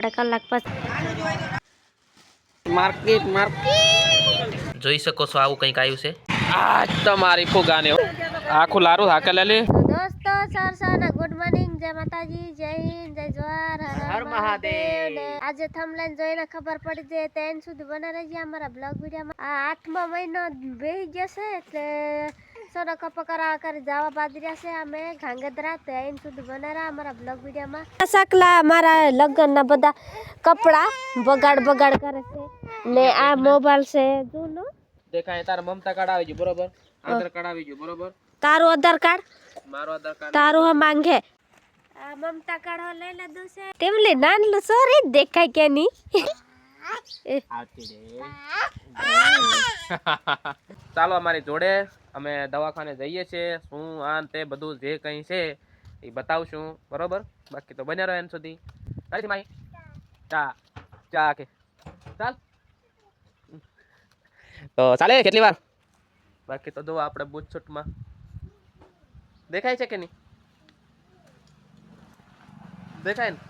આપણે કલાક પછી માર્કેટ માર્કેટ. જોઈ શકો છો આવું કંઈક આવ્યું છે. આ તમારી ફુગાને આખું લારું હાકે લે દોસ્તો સર સર ગુડ મોર્નિંગ જય માતાજી જય હિન્દ જય જવાહર હર મહાદેવ. ને આજે થમલેન જોઈને ખબર પડી જાય તેન સુધી બના રહેજે અમારા બ્લોગ વિડીયોમાં. આ આઠમા મહિનો બેહી જશે એટલે સોનો કપો કરાવવા કરી જવા બાદર્યા છે અમે ગાંગધરા તો એન્ડ સુધી બના રહ્યા અમારા બ્લોગ વિડીયોમાં. સકલા અમારા લગ્નના બધા કપડા બગાડ બગાડ કરે છે. ને આ મોબાઈલ છે જૂનો. દેખાય તાર મમતા કાર્ડ આવી ગયું બરોબર? આધાર કાર્ડ આવી ગયું બરોબર? તારું આધાર કાર્ડ? મારો આધાર કાર્ડ તારું હા માંગે. આ મમતા કાર્ડ લઈ લીધું છે. તેમલી નાનલું સોરી દેખાય કે નહીં. ચાલો અમારી જોડે અમે દવાખાને જઈએ છીએ. શું આ તે બધું જે કંઈ છે એ બતાવશું. બરોબર? બાકી તો બન્યા રહો એમ સુધી. માઈ ચા. ચા કે. ચાલ. તો ચાલે કેટલી વાર? બાકી તો જો આપણે બૂટ છૂટમાં દેખાય છે કે નહીં? દેખાય ને?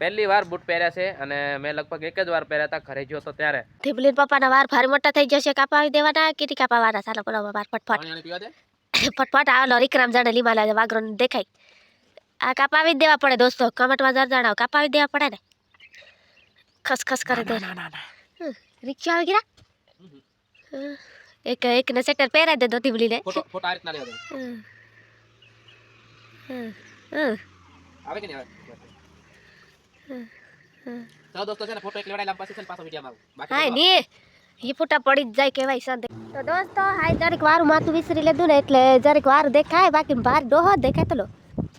પહેલી વાર બૂટ પહેર્યા છે અને મેં લગભગ એક જ વાર પહેર્યા હતા ઘરે ગયો તો ત્યારે. થીબલીન પપ્પાના વાર ભારે મોટા થઈ જશે કાપાવી દેવાના કેટલી કાપાવાના? ચાલો બોલો વાર ફટફટ. ફટફટ આ લોરી રીકરામ જાણે લીમા લાગે વાગરો દેખાય. આ કાપાવી દેવા પડે દોસ્તો કમેન્ટમાં જર જણાવો કાપાવી દેવા પડે ને? ખસ ખસ કરી દે ના ના ના રિક્ષા આવી ગયા. એક એક ને સેટર પહેરાઈ દે દો ઢીબલીને ફોટો ફોટો આ રીતના લે હમ. હમ. હમ. આવે કે નહીં આવે? ચાલો દોસ્તો છે ને ફોટો એક લેવડાઈ લાંબા છે ને પાછો વિડીયોમાં આવું. બાકી હાય તો એ ફૂટા પડી જ જાય કેવાય સંદે. તો દોસ્તો હાય જરીક વારું માથું વિસરી લીધું ને એટલે જરીક વાર દેખાય બાકી ડોહો દેખાય તો લો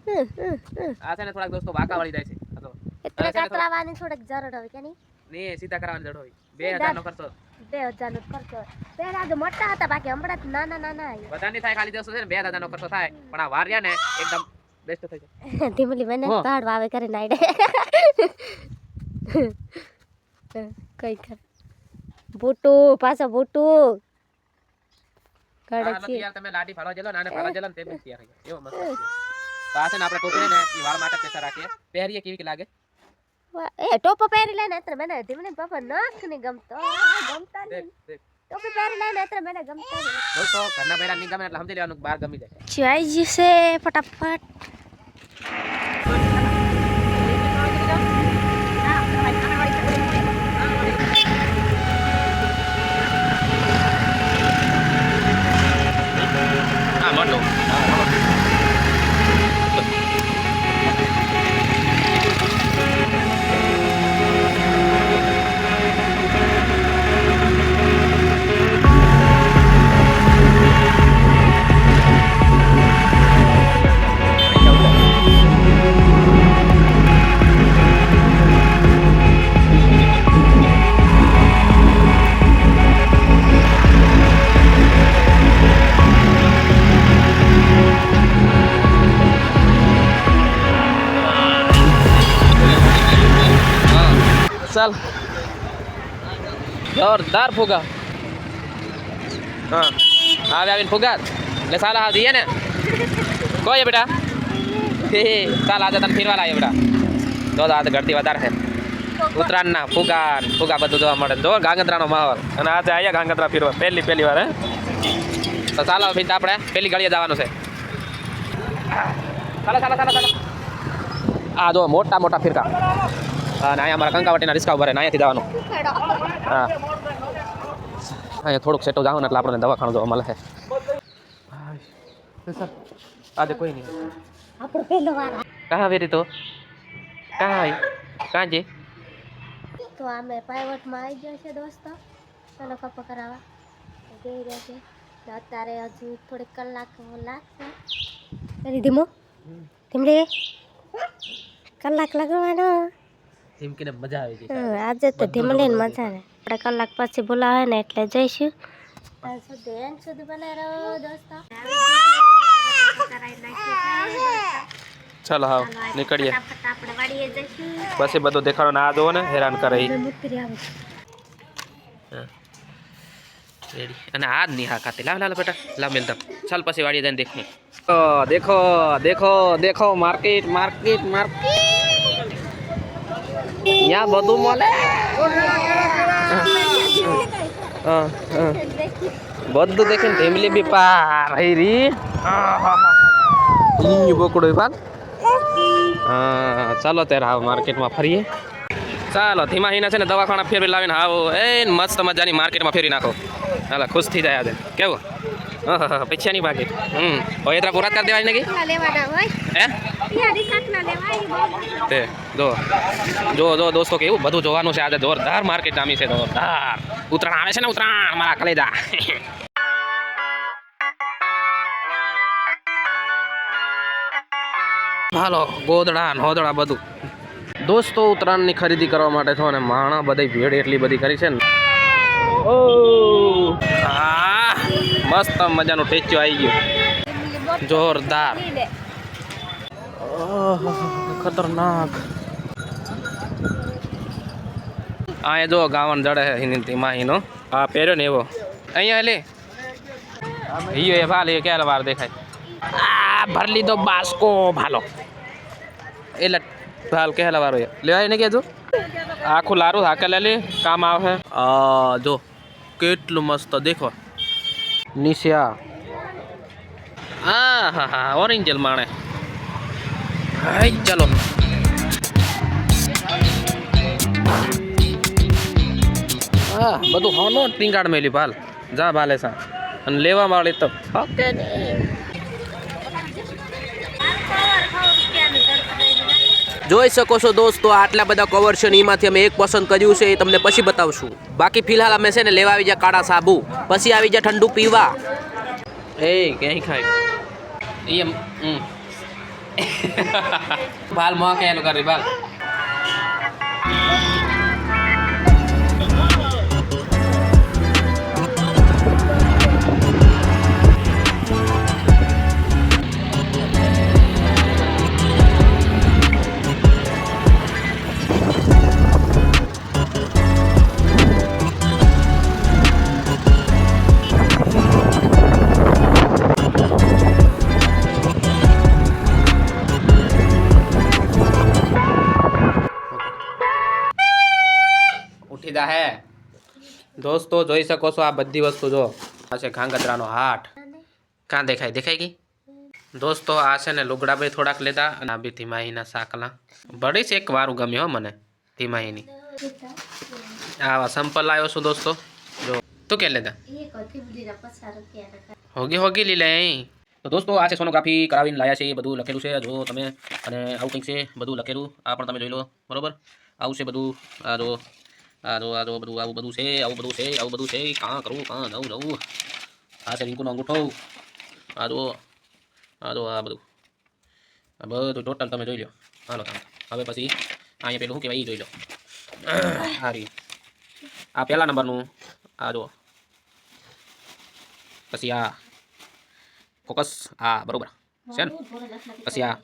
હમ, હમ, હમ. આ છે ને થોડાક દોસ્તો વાંકા વળી જાય છે. તો. એટલે કાતરાવાની થોડીક જરૂર હોય કે નહીં? ને સીધા કરાવવાની જડ હોય. બે હજાર. નો ખર્ચો. બે હજાર નો ખર્ચો પહેલા તો મોટા હતા બાકી હમણાં નાના નાના બધાની થાય ખાલી દોસ્તો છે ને બે હજાર નો ખર્ચો થાય. પણ આ વાર ને એકદમ બેસ્ટ થઈ જાય ધીમલી મને હો. ભાડ વાવે કરી નાડે કઈ કર બુટુ પાછો બુટુ આ નથી કડકી યાર તમે લાડી ફાળવા જેલો ને આને ફાળવા જેલો ને તે બી તૈયાર થઈ ગયો એવો મસ્ત છે. તો આ છે ને આપણે ટોપી ને એ વાળ માટે પૈસા રાખીએ પહેરીએ કેવી કે લાગે વાહ, એ ટોપો પહેરી લે ને એટલે મને ધીમલી પપ્પા નાક નહીં ગમતો ગમતા દેખ નહીં દેખ ટોપી પહેરી લે એટલે મને ગમતા દોસ્તો ઘરના બૈરા નહીં ગમે એટલે સમજી લેવાનું બહાર ગમી જાય. ચાઈ જશે ફટાફટ. ચાલ જોરદાર ફુગા હા આવે આવીને ફુગા એટલે સાલા હા દઈએ ને કોઈ બેટા ચાલ આજે તને ફીરવા લાવીએ બેટા જો તો આજે ગળતી વધારે છે ઉત્તરાયણના ફુગા ફુગા બધું જોવા મળે જો ગાંગત્રાનો માહોલ અને આજે આવ્યા ગાંગત્રા ફીરવા પહેલી પહેલી વાર હે? તો ચાલો ફીર આપણે પહેલી ગળીએ જવાનું છે. ચાલો ચાલો ચાલો ચાલો. આ જો મોટા મોટા ફિરકા. અને અહીંયા અમારા કંકાવટીના રિસ્કા ઊભા રહે અહીંયાથી જવાનું. હા. અહીંયા થોડુંક સેટો જાઓ ને એટલે આપણને દવાખાનું જોવા મળે. સર આજે કોઈ નહીં. કાં વેરી તો? કાં આવી કાંજે? તો અમે પ્રાઇવેટમાં આવી ગયા છે દોસ્તો. ચલો કપ કરાવવા. જઈ રહ્યા છે. અત્યારે હજુ થોડીક કલાક લાગશે. કરી ધીમો ધીમડે કલાક લગાવવાનો હિમકીને મજા આવી ગઈ હમ, આજે તો ધીમલી ને મજા ને આપણે કલાક પછી બોલાવે ને એટલે જઈશું. ત્યાં સુધી એન્ડ સુધી બનાવી રહો દોસ્તો. ચાલો હા નીકળીએ. ફટાફટ આપણે વાડીએ જઈશું. પછી બધું દેખાડો ને આ જોવો ને હેરાન કરે ઈ. મૂકી આવે હા. રેડી અને આ જ નહીં હા ખાતી. લાવ લાવ બેટા. લાવ મેલ દમ ચાલ પછી વાડીએ જઈને દેખું દેખો દેખો દેખો માર્કેટ માર્કેટ માર્કેટ. અહીંયા બધું મળે? હા, હા. બધું દેખીને ફેમિલી બી પાર હઈ રી ઈ બકડો પાલ હા ચાલો ત્યારે હાવ માર્કેટમાં ફરીએ. ચાલો ધીમા હિના છે ને દવાખાના ફેરવી લાવીને આવો એ મસ્ત મજાની માર્કેટમાં ફેરવી નાખો. ચાલો ખુશ થઈ જાય આજે. કેવું? પૈસાની બાકી હમ. હવે એટલા પૂરા કરી દેવાય ને કે કેટલા લેવાના હોય? હે? પિયારી કેટલા લેવાય તે જો. જો જો દોસ્તો કેવું? બધું જોવાનું છે આજે. જોરદાર માર્કેટ જામી છે જોરદાર. ઉત્તરાયણ આવે છે ને ઉત્તરાયણ મારા કલેજા. હાલો ગોદડા હોદડા બધું. દોસ્તો ઉત્તરાયણની ખરીદી કરવા માટે છો ને માણા બધી ભીડ એટલી બધી કરી છે ને. ઓ આ મસ્ત મજાનું ટેચ્યુ આવી ગયું. જોરદાર. ઓહો, ખતરનાક અહીંયા જો ગાવન જડે છે હિની ધીમા હા આ પહેર્યો ને એવો. અહીંયા લે. ઈયો એ ભાલ એ ક્યારે વાર દેખાય? આ ભર લીધો બાસ્કો ભાલો. એટલે ભાલ કેલા વારો લેવાય ને કેજો આખું લારું હાકે લે કામ આવે. આ જો કેટલું મસ્ત દેખો. નિશા હા હા હા ઓરેન્જલ માણે. હાઈ ચાલો. હા બધું હોનો ટીંગાડ મેલી ભાલ. જા ભાલે સા. અને લેવા વાળી તો. ઓકે જોઈ શકો છો દોસ્તો આટલા બધા કવર છે ને એમાંથી અમે એક પસંદ કર્યું છે એ તમને પછી બતાવશું. બાકી ફિલહાલ અમે છે ને લેવા આવી જાય કાળા સાબુ. પછી આવી જાય ઠંડુ પીવા. એ, ક્યાંય ખાય? એમ, હમ. ભાલ મોં કે એનું કરી ભાલ. દોસ્તો, જોઈ શકો છો આ બધી વસ્તુ, જો. આ છે ઘાંગધ્રાનો હાટ. કાં દેખાય? દેખાય ગઈ દોસ્તો, આ છે ને લુગડા ભાઈ થોડાક લેતા અને આ બી ધીમાહીના સાકલા. બળી છે એક વારું ગમ્યો હો મને ધીમાહીની આવા સંપલ લાવ્યો છું દોસ્તો. જો. તું કે લેતા? હોગી હોગી લીલે અહીં. તો દોસ્તો, આ છે સોનોગ્રાફી કરાવીને લાયા છે, એ બધું લખેલું છે, જો તમે. અને આવું કંઈક છે, બધું લખેલું. આ પણ તમે જોઈ લો, બરોબર? આવું છે બધું, આ જો. આ જો આ જો બધું આવું બધું છે આવું બધું છે આવું બધું છે. કાં કરવું કાં જવું નવું આ છે રિંકુનો અંગૂઠો. આ જો આ જો આ બધું. આ બધું ટોટલ તમે જોઈ લો. હાલો તમે હવે પછી અહીંયા પેલું શું કહેવાય એ જોઈ લો. આ રહ્યું. આ પહેલા નંબરનું આ જો પછી આ ફોકસ આ બરોબર. છે ને? પછી આ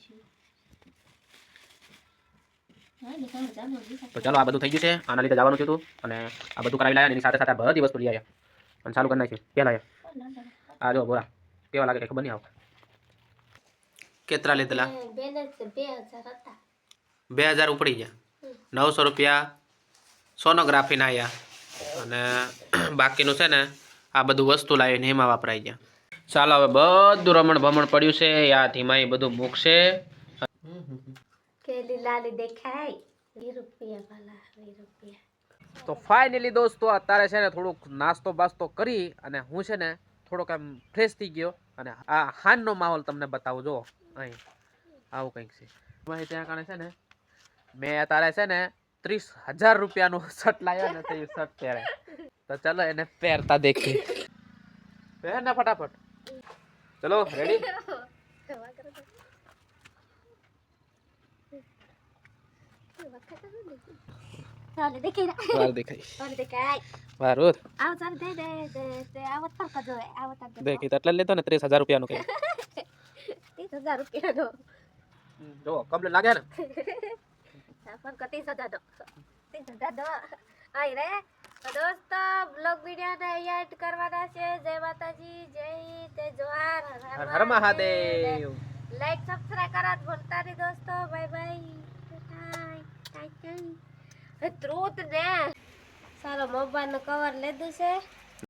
તો ચાલો આ બધું થઈ ગયું છે. આના લીધે જવાનું છે તું. અને આ બધું કરાવી લાયા એની સાથે સાથે બધી વસ્તુ લઈ આવ્યા. અને ચાલુ કરી નાખ્યું. પહેલા આ જો બોરા. કેવા લાગે ખબર નહીં આવ. કેટલા લીધેલા? બે હજાર હતા. ઉપડી ગયા. નવસો રૂપિયા સોનોગ્રાફીના આવ્યા અને બાકીનું છે ને આ બધું વસ્તુ લાવીને એમાં વપરાઈ ગયા. ચાલો હવે બધું રમણ ભમણ પડ્યું છે. આ ધીમાઈ બધું મૂકશે. કેલી લાલી દેખાય વીસ રૂપિયા વાલા વીસ રૂપિયા તો ફાઇનલી દોસ્તો, અત્યારે છે ને થોડુંક નાસ્તો બાસ્તો કરી અને હું છે ને થોડોક આમ ફ્રેશ થઈ ગયો અને આ હાનનો માહોલ તમને બતાવું જો અહીં. આવું કંઈક છે. ભાઈ ત્યાં કારણે છે ને મેં અત્યારે છે ને ત્રીસ હજાર રૂપિયાનું શર્ટ લાવ્યો ને તે શર્ટ પહેરે તો ચલો એને પહેરતા દેખીએ. પહેર ને ફટાફટ. ચલો રેડી ચાલે દેખાય વાર દેખાય ચાલે દેખાય વારું આવ ચાલે દે દે દે દે આવો દે દેખી તો એટલે લેતો ને કે જો કમ્પ્લીટ લાગે ને દો દો આઈ રે દોસ્તો બ્લોગ વિડીયોને અહીંયા એડ કરવાના છે જય માતાજી જય તે જોહાર હર હર મહાદેવ લાઈક સબસ્ક્રાઇબ કરવા ભૂલતા નહીં દોસ્તો બાય બાય બાય ત્રુત ને સારો મોબાઈલનું કવર લીધું છે.